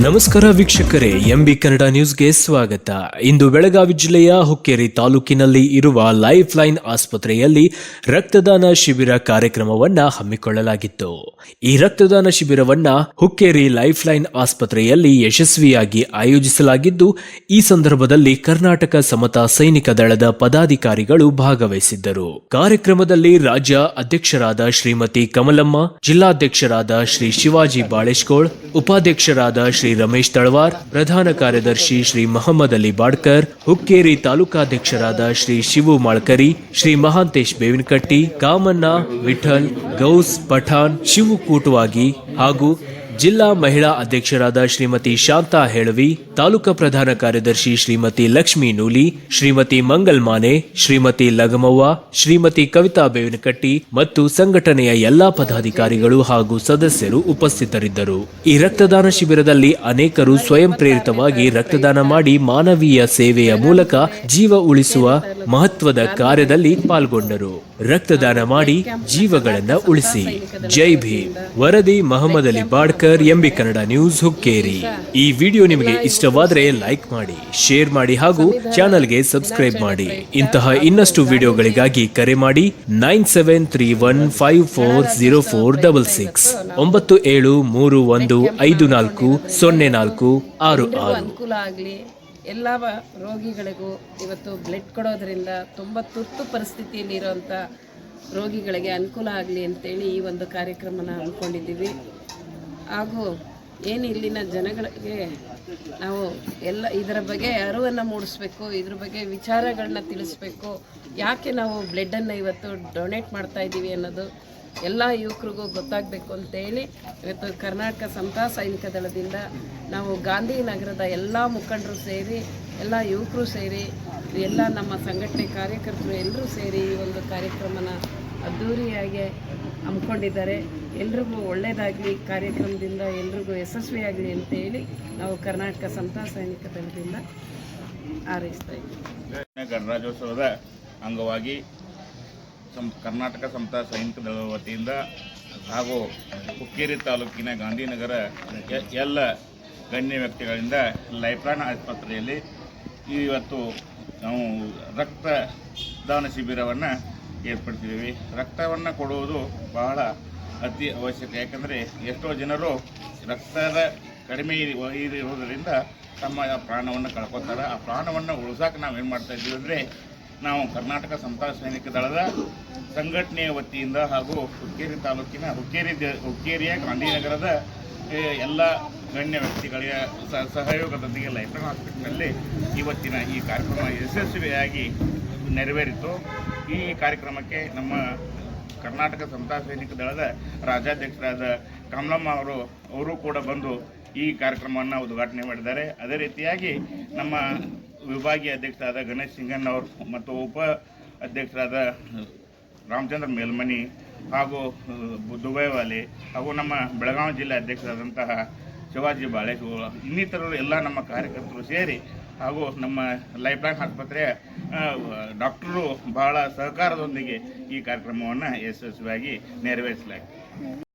ನಮಸ್ಕಾರ ವೀಕ್ಷಕರೇ, ಎಂಬಿ ಕನ್ನಡ ನ್ಯೂಸ್ಗೆ ಸ್ವಾಗತ. ಇಂದು ಬೆಳಗಾವಿ ಜಿಲ್ಲೆಯ ಹುಕ್ಕೇರಿ ತಾಲೂಕಿನಲ್ಲಿ ಇರುವ ಲೈಫ್ ಲೈನ್ ಆಸ್ಪತ್ರೆಯಲ್ಲಿ ರಕ್ತದಾನ ಶಿಬಿರ ಕಾರ್ಯಕ್ರಮವನ್ನ ಹಮ್ಮಿಕೊಳ್ಳಲಾಗಿತ್ತು. ಈ ರಕ್ತದಾನ ಶಿಬಿರವನ್ನ ಹುಕ್ಕೇರಿ ಲೈಫ್ ಲೈನ್ ಆಸ್ಪತ್ರೆಯಲ್ಲಿ ಯಶಸ್ವಿಯಾಗಿ ಆಯೋಜಿಸಲಾಗಿದ್ದು, ಈ ಸಂದರ್ಭದಲ್ಲಿ ಕರ್ನಾಟಕ ಸಮತಾ ಸೈನಿಕ ದಳದ ಪದಾಧಿಕಾರಿಗಳು ಭಾಗವಹಿಸಿದ್ದರು. ಕಾರ್ಯಕ್ರಮದಲ್ಲಿ ರಾಜ್ಯ ಅಧ್ಯಕ್ಷರಾದ ಶ್ರೀಮತಿ ಕಮಲಮ್ಮ, ಜಿಲ್ಲಾಧ್ಯಕ್ಷರಾದ ಶ್ರೀ ಶಿವಾಜಿ ಬಾಳೆಶ್ಕೋಳ್, ಉಪಾಧ್ಯಕ್ಷರಾದ ಶ್ರೀ ರಮೇಶ್ ತಳವಾರ್, ಪ್ರಧಾನ ಕಾರ್ಯದರ್ಶಿ ಶ್ರೀ ಮಹಮ್ಮದ್ ಅಲಿ ಬಾಡ್ಕರ್, ಹುಕ್ಕೇರಿ ತಾಲೂಕಾಧ್ಯಕ್ಷರಾದ ಶ್ರೀ ಶಿವು ಮಾಳ್ಕರಿ, ಶ್ರೀ ಮಹಾಂತೇಶ್ ಬೇವಿನಕಟ್ಟಿ, ಕಾಮಣ್ಣ, ವಿಠಲ್, ಗೌಸ್, ಪಠಾಣ್, ಶಿವು ಕೂಟವಾಗಿ ಹಾಗೂ ಜಿಲ್ಲಾ ಮಹಿಳಾ ಅಧ್ಯಕ್ಷರಾದ ಶ್ರೀಮತಿ ಶಾಂತಾ ಹೇಳವಿ, ತಾಲೂಕಾ ಪ್ರಧಾನ ಕಾರ್ಯದರ್ಶಿ ಶ್ರೀಮತಿ ಲಕ್ಷ್ಮೀ ನೂಲಿ, ಶ್ರೀಮತಿ ಮಂಗಲ್ ಮಾನೆ, ಶ್ರೀಮತಿ ಲಗಮವ್ವ, ಶ್ರೀಮತಿ ಕವಿತಾ ಬೇವಿನಕಟ್ಟಿ ಮತ್ತು ಸಂಘಟನೆಯ ಎಲ್ಲಾ ಪದಾಧಿಕಾರಿಗಳು ಹಾಗೂ ಸದಸ್ಯರು ಉಪಸ್ಥಿತರಿದ್ದರು. ಈ ರಕ್ತದಾನ ಶಿಬಿರದಲ್ಲಿ ಅನೇಕರು ಸ್ವಯಂ ಪ್ರೇರಿತವಾಗಿ ರಕ್ತದಾನ ಮಾಡಿ ಮಾನವೀಯ ಸೇವೆಯ ಮೂಲಕ ಜೀವ ಉಳಿಸುವ ಮಹತ್ವದ ಕಾರ್ಯದಲ್ಲಿ ಪಾಲ್ಗೊಂಡರು. ರಕ್ತದಾನ ಮಾಡಿ ಜೀವಗಳನ್ನು ಉಳಿಸಿ. ಜೈ ಭೀಮ್. ವರದಿ ಮಹಮ್ಮದ್ ಅಲಿ ಬಾಡ್ಕರ್, ಎಂಬಿ ಕನ್ನಡ ನ್ಯೂಸ್, ಹುಕ್ಕೇರಿ. ಈ ವಿಡಿಯೋ ನಿಮಗೆ ಇಷ್ಟವಾದರೆ ಲೈಕ್ ಮಾಡಿ, ಶೇರ್ ಮಾಡಿ ಹಾಗೂ ಚಾನಲ್ಗೆ ಸಬ್ಸ್ಕ್ರೈಬ್ ಮಾಡಿ. ಇಂತಹ ಇನ್ನಷ್ಟು ವಿಡಿಯೋಗಳಿಗಾಗಿ ಕರೆ ಮಾಡಿ nine seven three one five four zero four double six. ಒಂಬತ್ತು ಏಳು ಮೂರು ಒಂದು ಐದು ನಾಲ್ಕು ಸೊನ್ನೆ ನಾಲ್ಕು ಆರು ಆರು. ಎಲ್ಲ ರೋಗಿಗಳಿಗೂ ಇವತ್ತು ಬ್ಲಡ್ ಕೊಡೋದರಿಂದ ತುಂಬ ತುರ್ತು ಪರಿಸ್ಥಿತಿಯಲ್ಲಿ ಇರೋವಂಥ ರೋಗಿಗಳಿಗೆ ಅನುಕೂಲ ಆಗಲಿ ಅಂತೇಳಿ ಈ ಒಂದು ಕಾರ್ಯಕ್ರಮನ ಹಮ್ಮಿಕೊಂಡಿದ್ದೀವಿ. ಹಾಗೂ ಏನು ಇಲ್ಲಿನ ಜನಗಳಿಗೆ ನಾವು ಎಲ್ಲ ಇದರ ಬಗ್ಗೆ ಅರಿವನ್ನು ಮೂಡಿಸ್ಬೇಕು, ಇದ್ರ ಬಗ್ಗೆ ವಿಚಾರಗಳನ್ನ ತಿಳಿಸ್ಬೇಕು, ಯಾಕೆ ನಾವು ಬ್ಲಡ್ಡನ್ನು ಇವತ್ತು ಡೊನೇಟ್ ಮಾಡ್ತಾ ಇದ್ದೀವಿ ಅನ್ನೋದು ಎಲ್ಲ ಯುವಕರಿಗೂ ಗೊತ್ತಾಗಬೇಕು ಅಂತೇಳಿ ಇವತ್ತು ಕರ್ನಾಟಕ ಸಮತಾ ಸೈನಿಕ ದಳದಿಂದ ನಾವು ಗಾಂಧಿನಗರದ ಎಲ್ಲ ಮುಖಂಡರು ಸೇರಿ, ಎಲ್ಲ ಯುವಕರು ಸೇರಿ, ಎಲ್ಲ ನಮ್ಮ ಸಂಘಟನೆ ಕಾರ್ಯಕರ್ತರು ಎಲ್ಲರೂ ಸೇರಿ ಈ ಒಂದು ಕಾರ್ಯಕ್ರಮನ ಅದ್ಧೂರಿಯಾಗಿ ಹಮ್ಮಿಕೊಂಡಿದ್ದಾರೆ. ಎಲ್ರಿಗೂ ಒಳ್ಳೆಯದಾಗಲಿ ಕಾರ್ಯಕ್ರಮದಿಂದ ಎಲ್ರಿಗೂ ಯಶಸ್ವಿಯಾಗಲಿ ಅಂತೇಳಿ ನಾವು ಕರ್ನಾಟಕ ಸಮತಾ ಸೈನಿಕ ದಳದಿಂದ ಹಾರೈಸ್ತಾ ಇದ್ದೀವಿ. ಗಣರಾಜ್ಯೋತ್ಸವದ ಅಂಗವಾಗಿ ಸಂ ಕರ್ನಾಟಕ ಸಮತಾ ಸೈನಿಕ ದಳದ ವತಿಯಿಂದ ಹಾಗೂ ಹುಕ್ಕೇರಿ ತಾಲೂಕಿನ ಗಾಂಧಿನಗರ ಎಲ್ಲ ಗಣ್ಯ ವ್ಯಕ್ತಿಗಳಿಂದ ಲೈಫ್ಲೈನ್ ಆಸ್ಪತ್ರೆಯಲ್ಲಿ ಇವತ್ತು ನಾವು ರಕ್ತದಾನ ಶಿಬಿರವನ್ನು ಏರ್ಪಡಿಸಿದ್ದೀವಿ. ರಕ್ತವನ್ನು ಕೊಡುವುದು ಬಹಳ ಅತಿ ಅವಶ್ಯಕ, ಯಾಕಂದರೆ ಎಷ್ಟೋ ಜನರು ರಕ್ತದ ಕಡಿಮೆ ಇರು- ಇರುವುದರಿಂದ ತಮ್ಮ ಪ್ರಾಣವನ್ನು ಕಳ್ಕೊತಾರೆ. ಆ ಪ್ರಾಣವನ್ನು ಉಳಿಸೋಕೆ ನಾವು ಏನು ಮಾಡ್ತಾ ಇದ್ದೀವಿ ಅಂದರೆ ನಾವು ಕರ್ನಾಟಕ ಸಮತಾ ಸೈನಿಕ ದಳದ ಸಂಘಟನೆಯ ವತಿಯಿಂದ ಹಾಗೂ ಹುಕ್ಕೇರಿ ತಾಲೂಕಿನ ಹುಕ್ಕೇರಿ ಹುಕ್ಕೇರಿಯ ಗಾಂಧಿನಗರದ ಎಲ್ಲ ಗಣ್ಯ ವ್ಯಕ್ತಿಗಳ ಸಹಯೋಗದೊಂದಿಗೆ ಲೈಫ್ಲೈನ್ ಹಾಸ್ಪಿಟಲ್ನಲ್ಲಿ ಇವತ್ತಿನ ಈ ಕಾರ್ಯಕ್ರಮ ಯಶಸ್ವಿಯಾಗಿ ನೆರವೇರಿತು. ಈ ಕಾರ್ಯಕ್ರಮಕ್ಕೆ ನಮ್ಮ ಕರ್ನಾಟಕ ಸಮತಾ ಸೈನಿಕ ದಳದ ರಾಜ್ಯಾಧ್ಯಕ್ಷರಾದ ಕಮಲಮ್ಮ ಅವರು ಅವರು ಕೂಡ ಬಂದು ಈ ಕಾರ್ಯಕ್ರಮವನ್ನು ಉದ್ಘಾಟನೆ ಮಾಡಿದ್ದಾರೆ. ಅದೇ ರೀತಿಯಾಗಿ ನಮ್ಮ ವಿಭಾಗೀಯ ಅಧ್ಯಕ್ಷರಾದ ಗಣೇಶ್ ಸಿಂಗನ್ ಅವರು ಮತ್ತು ಉಪ ಅಧ್ಯಕ್ಷರಾದ ರಾಮಚಂದ್ರ ಮೇಲ್ಮನಿ ಹಾಗೂ ದುಬೈವಾಲಿ ಹಾಗೂ ನಮ್ಮ ಬೆಳಗಾವಿ ಜಿಲ್ಲೆ ಅಧ್ಯಕ್ಷರಾದಂತಹ ಶಿವಾಜಿ ಬಾಳೆಶೂರು ಇನ್ನಿತರರು ಎಲ್ಲ ನಮ್ಮ ಕಾರ್ಯಕರ್ತರು ಸೇರಿ ಹಾಗೂ ನಮ್ಮ ಲೈಫ್ ಲೈನ್ ಆಸ್ಪತ್ರೆಯ ಡಾಕ್ಟರು ಬಹಳ ಸಹಕಾರದೊಂದಿಗೆ ಈ ಕಾರ್ಯಕ್ರಮವನ್ನು ಯಶಸ್ವಿಯಾಗಿ ನೆರವೇರಿಸಲಾಗಿದೆ.